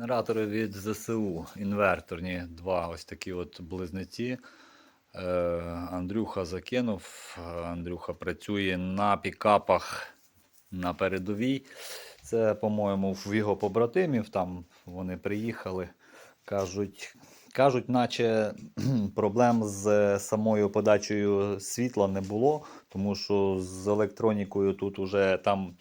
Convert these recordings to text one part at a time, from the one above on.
Генератори від ЗСУ, інверторні, два ось такі от близнеці. Е, Андрюха закинув. Е, Андрюха працює на пікапах на передовій. Це, по-моєму, в його побратимів. Там вони приїхали. Кажуть, кажуть, наче проблем з самою подачею світла не було, тому що з електронікою тут уже там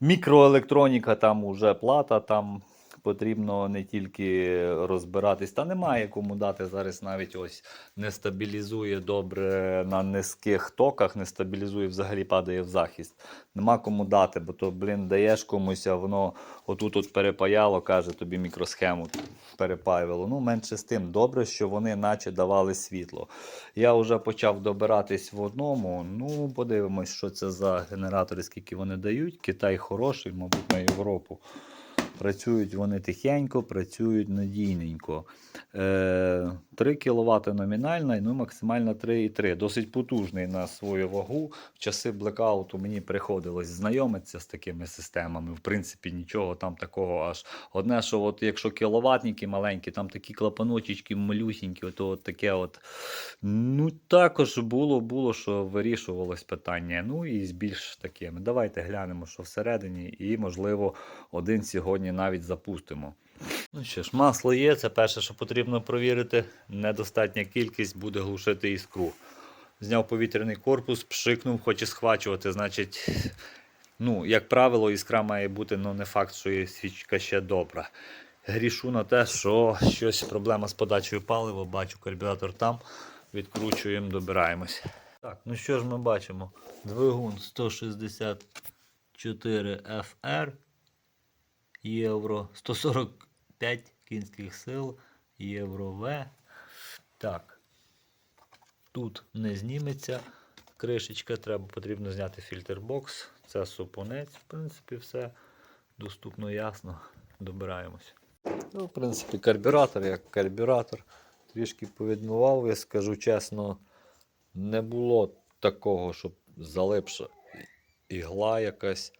мікроелектроніка, там уже плата, там потрібно не тільки розбиратись, та немає кому дати зараз навіть ось не стабілізує добре на низьких токах, не стабілізує, взагалі падає в захист. Нема кому дати, бо то, блін, даєш комусь, а воно отут от перепаяло, каже тобі мікросхему перепаювало. Ну, менше з тим, добре, що вони наче давали світло. Я вже почав добиратись в одному. Ну, подивимось, що це за генератори, скільки вони дають. Китай хороший, мабуть, на Європу. Працюють вони тихенько, працюють надійненько. Е, 3 кВт номінальна, ну максимально 3,3. Досить потужний на свою вагу. В часи блекауту мені приходилось знайомитися з такими системами. В принципі, нічого там такого аж. Одне, що от якщо кіловатники маленькі, там такі клапаночки малюсінькі, то от таке от. Ну, також було, було, що вирішувалось питання. Ну і з більш такими. Давайте глянемо, що всередині, і, можливо, один сьогодні навіть запустимо. Ну що ж, масло є, це перше, що потрібно провірити. Недостатня кількість буде глушити іскру. Зняв повітряний корпус, пшикнув, хоче схвачувати. Значить, ну, як правило, іскра має бути, ну не факт, що і свічка ще добра. Грішу на те, що щось проблема з подачею палива, бачу карбюратор там. Відкручуємо, добираємось. Так, ну що ж ми бачимо? Двигун 164 FR євро, 145 кінських сил, євро В. Так. Тут не зніметься кришечка, треба потрібно зняти фільтрбокс. Це супонець, в принципі, все доступно ясно. Добираємось. Ну, в принципі, карбюратор як карбюратор. Трішки повідмивав, я скажу чесно, не було такого, щоб залипша ігла якась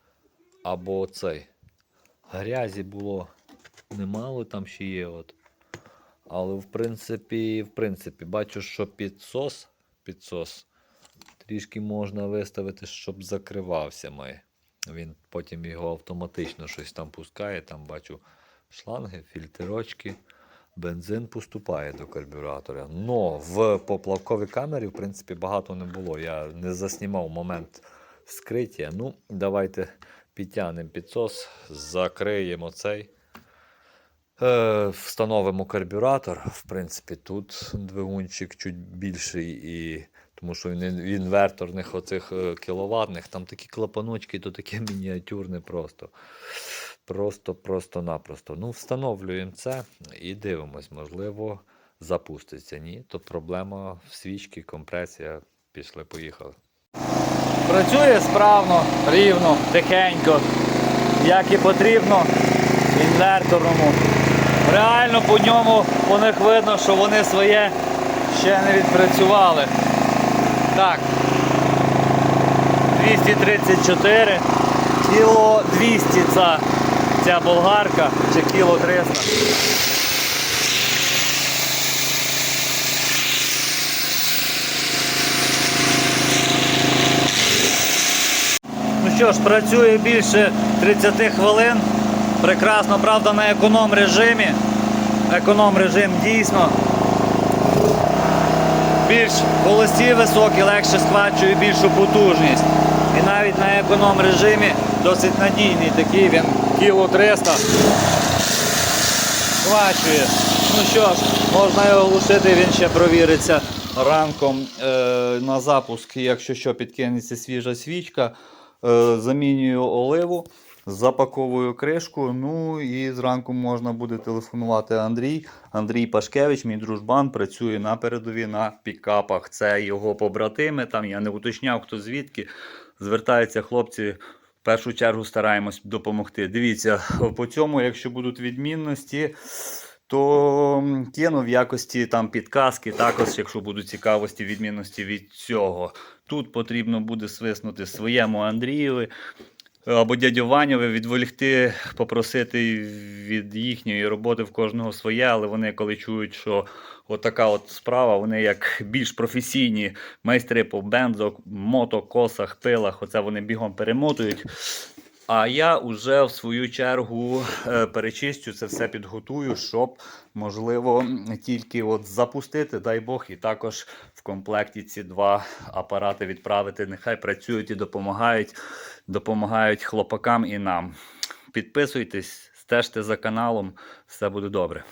або цей. Грязі було немало, там ще є. От. Але в принципі, в принципі, бачу, що підсос, підсос трішки можна виставити, щоб закривався має. Він потім його автоматично щось там пускає, там бачу шланги, фільтрочки. Бензин поступає до карбюратора. Но в поплавковій камері, в принципі, багато не було. Я не заснімав момент вскриття. Ну, давайте підтягнемо підсос, закриємо цей. Е, встановимо карбюратор. В принципі, тут двигунчик чуть більший, і, тому що він ін- інверторних оцих е, кіловатних, там такі клапаночки, то таке мініатюрне просто. Просто, просто-напросто. Ну, встановлюємо це і дивимось, можливо, запуститься. Ні, то проблема в свічці, компресія. Пішли, поїхали. Працює справно, рівно, тихенько, як і потрібно інверторному. Реально по ньому по них видно, що вони своє ще не відпрацювали. Так. 234, кіло 200 ця, ця болгарка, чи кіло 300. Що ж, працює більше 30 хвилин. Прекрасно, правда, на економ режимі. Економ режим дійсно. Більш холості високі, легше схвачує більшу потужність. І навіть на економ режимі досить надійний такий, він кіло 300 схвачує. Ну що ж, можна його глушити, він ще провіриться ранком е, на запуск, якщо що, підкинеться свіжа свічка. Е, замінюю оливу, запаковую кришку. Ну і зранку можна буде телефонувати Андрій. Андрій Пашкевич, мій дружбан, працює на передовій на пікапах. Це його побратими. Там я не уточняв, хто звідки. Звертаються хлопці. В першу чергу стараємось допомогти. Дивіться, по цьому, якщо будуть відмінності, то кину в якості там підказки, також, якщо будуть цікавості, відмінності від цього. Тут потрібно буде свиснути своєму Андрієві. або дядю Ваню відволікти, попросити від їхньої роботи в кожного своє, але вони коли чують, що отака от справа, вони як більш професійні майстри по бензо, мотокосах, пилах, оце вони бігом перемотують. А я вже в свою чергу е, перечистю це все підготую, щоб можливо тільки от запустити, дай Бог, і також в комплекті ці два апарати відправити. Нехай працюють і допомагають, допомагають хлопакам і нам. Підписуйтесь, стежте за каналом, все буде добре.